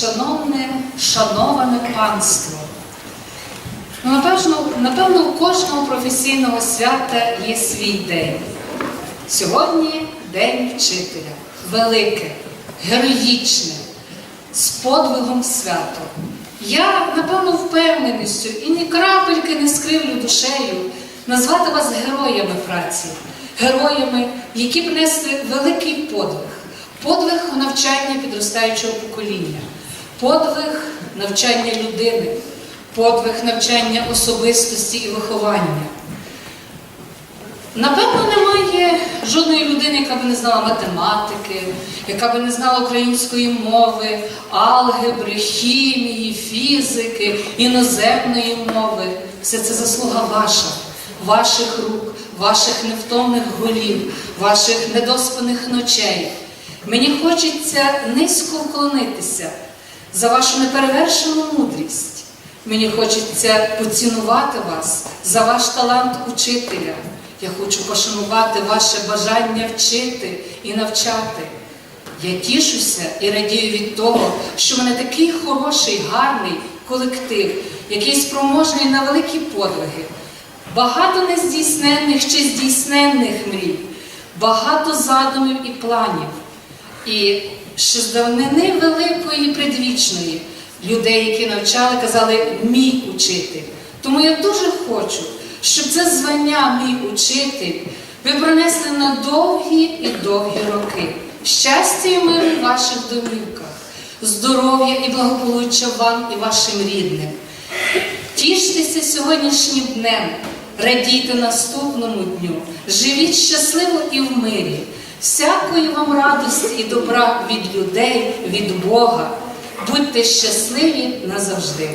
шановне, шановане панство. Ну, напевно, напевно, у кожного професійного свята є свій день. Сьогодні День вчителя. Велике, героїчне, з подвигом свято. Я, напевно, впевненістю і ні крапельки не скривлю душею назвати вас героями праці, героями, які б несли великий подвиг, подвиг у навчанні підростаючого покоління, подвиг навчання людини, подвиг навчання особистості і виховання. Напевно, немає жодної людини, яка би не знала математики, яка би не знала української мови, алгебри, хімії, фізики, іноземної мови. Все це заслуга ваша, ваших рук, ваших невтомних голів, ваших недоспаних ночей. Мені хочеться низько вклонитися за вашу неперевершену мудрість. Мені хочеться поцінувати вас за ваш талант учителя. Я хочу пошанувати ваше бажання вчити і навчати. Я тішуся і радію від того, що мене такий хороший, гарний колектив, який спроможний на великі подвиги, багато нездійсненних чи здійсненних мрій, багато задумів і планів. І ще з давнини великої предвічної людей, які навчали, казали мій учитель. Тому я дуже хочу, щоб це звання мій учитель ви пронесли на довгі і довгі роки. Щастя і миру в ваших домівках, здоров'я і благополуччя вам і вашим рідним. Тіштеся сьогоднішнім днем, радійте наступному дню, живіть щасливо і в мирі, всякої вам радості і добра від людей, від Бога. Будьте щасливі назавжди.